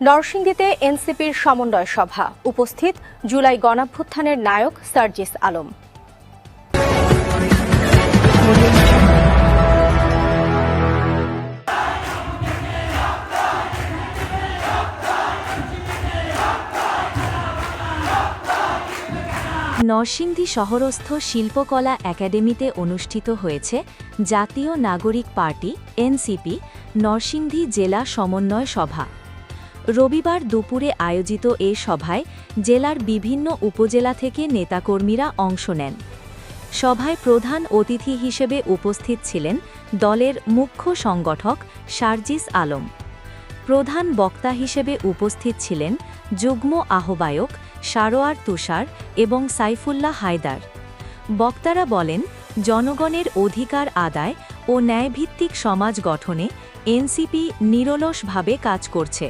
নরসিংদীতে এনসিপির সমন্বয় সভা। উপস্থিত জুলাই গণাভ্যুত্থানের নায়ক সার্জিস আলম। নরসিংদী শহরস্থ শিল্পকলা একাডেমিতে অনুষ্ঠিত হয়েছে জাতীয় নাগরিক পার্টি, এনসিপি, নরসিংদী জেলা সমন্বয় সভা। রবিবার দুপুরে আয়োজিত এ সভায় জেলার বিভিন্ন উপজেলা থেকে নেতাকর্মীরা অংশ নেন। সভায় প্রধান অতিথি হিসেবে উপস্থিত ছিলেন দলের মুখ্য সংগঠক সার্জিস আলম। প্রধান বক্তা হিসেবে উপস্থিত ছিলেন যুগ্ম আহ্বায়ক সারোয়ার তুষার এবং সাইফুল্লাহ হায়দার। বক্তারা বলেন, জনগণের অধিকার আদায় ও ন্যায়ভিত্তিক সমাজ গঠনে এনসিপি নিরলসভাবে কাজ করছে।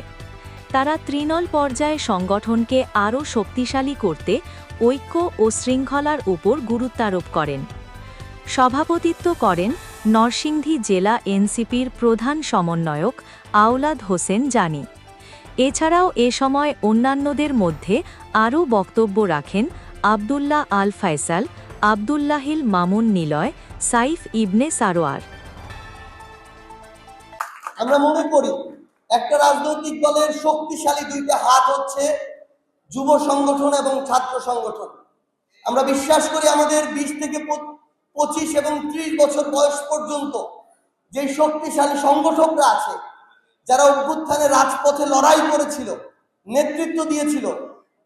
তারা তৃণল পর্যায়ে সংগঠনকে আরও শক্তিশালী করতে ঐক্য ও শৃঙ্খলার উপর গুরুত্বারোপ করেন। সভাপতিত্ব করেন নরসিংদী জেলা এনসিপির প্রধান সমন্বয়ক আওলাদ হোসেন জানি। এছাড়াও এ সময় অন্যান্যদের মধ্যে আরও বক্তব্য রাখেন আবদুল্লাহ আল ফায়সাল, আবদুল্লাহিল মামুন নিলয়, সাইফ ইবনে সারোয়ার। আমরা মনে করি একটা রাজনৈতিক দলের শক্তিশালী দুইটা হাত হচ্ছে যুব সংগঠন এবং ছাত্র সংগঠন। আমরা বিশ্বাস করি আমাদের বিশ থেকে পঁচিশ এবং ত্রিশ বছর বয়স পর্যন্ত যে শক্তিশালী সংগঠকরা আছে, যারা অভ্যুত্থানে রাজপথে লড়াই করেছিল, নেতৃত্ব দিয়েছিল,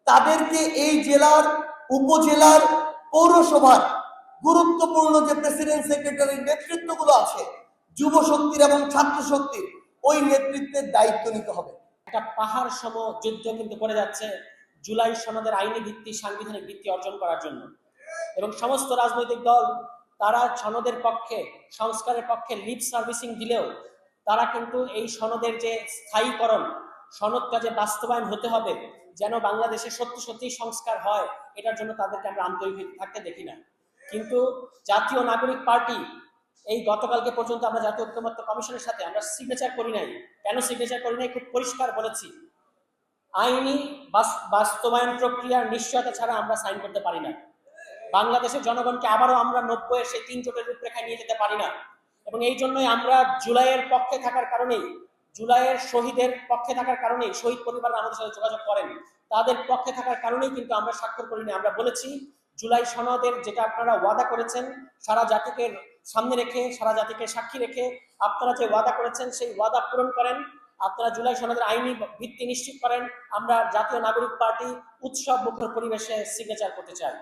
তাদেরকে এই জেলার উপজেলার পৌরসভার গুরুত্বপূর্ণ যে প্রেসিডেন্ট সেক্রেটারির নেতৃত্বগুলো আছে, যুব শক্তির এবং ছাত্র শক্তির ওই নেতৃত্বের দায়িত্ব নিতে হবে। একটা পাহাড় সম যুদ্ধ কিন্তু করে যাচ্ছে জুলাই সনদের আইনি ভিত্তি, সাংবিধানিক ভিত্তি অর্জন করার জন্য। এবং সমস্ত রাজনৈতিক দল, তারা সনদের পক্ষে, সংস্কারের পক্ষে লিপ সার্ভিসিং দিলেও তারা কিন্তু এই সনদের যে স্থায়ীকরণ, সনদটা যে বাস্তবায়ন হতে হবে, যেন বাংলাদেশে সত্যি সত্যি সংস্কার হয়, এটার জন্য তাদেরকে আমরা আন্তরিক থাকতে দেখি না। কিন্তু জাতীয় নাগরিক পার্টি এই গতকালকে পর্যন্ত আমরা জাতীয় ঐক্যমত্য কমিশনের সাথে আমরা সিগনেচার করি নাই। কেন সিগনেচার করি নাই? খুব পরিষ্কার বলেছি। আইনি বাস্তবায়ন প্রক্রিয়ার নিশ্চয়তা ছাড়া আমরা সাইন করতে পারি না। বাংলাদেশের জনগণকে আবারও আমরা নব্বই সেই তিন জোটের রূপরেখায় নিয়ে যেতে পারি না। এবং এই জন্যই আমরা জুলাইয়ের পক্ষে থাকার কারণেই, জুলাইয়ের শহীদের পক্ষে থাকার কারণেই শহীদ পরিবার আমাদের সাথে যোগাযোগ করেন। তাদের পক্ষে থাকার কারণেই কিন্তু আমরা স্বাক্ষর করিনি। আমরা বলেছি জুলাই সনদের যেটা আপনারা ওয়াদা করেছেন, সারা জাতিকে সামনে রেখে, সারা জাতিকে সাক্ষী রেখে আপনারা যে ওয়াদা করেছেন, সেই ওয়াদা পূরণ করেন। আপনারা জুলাই সনদের আইনি ভিত্তি নিশ্চিত করেন। আমরা জাতীয় নাগরিক পার্টি উৎসব মুখর পরিবেশে সিগনেচার করতে চাই।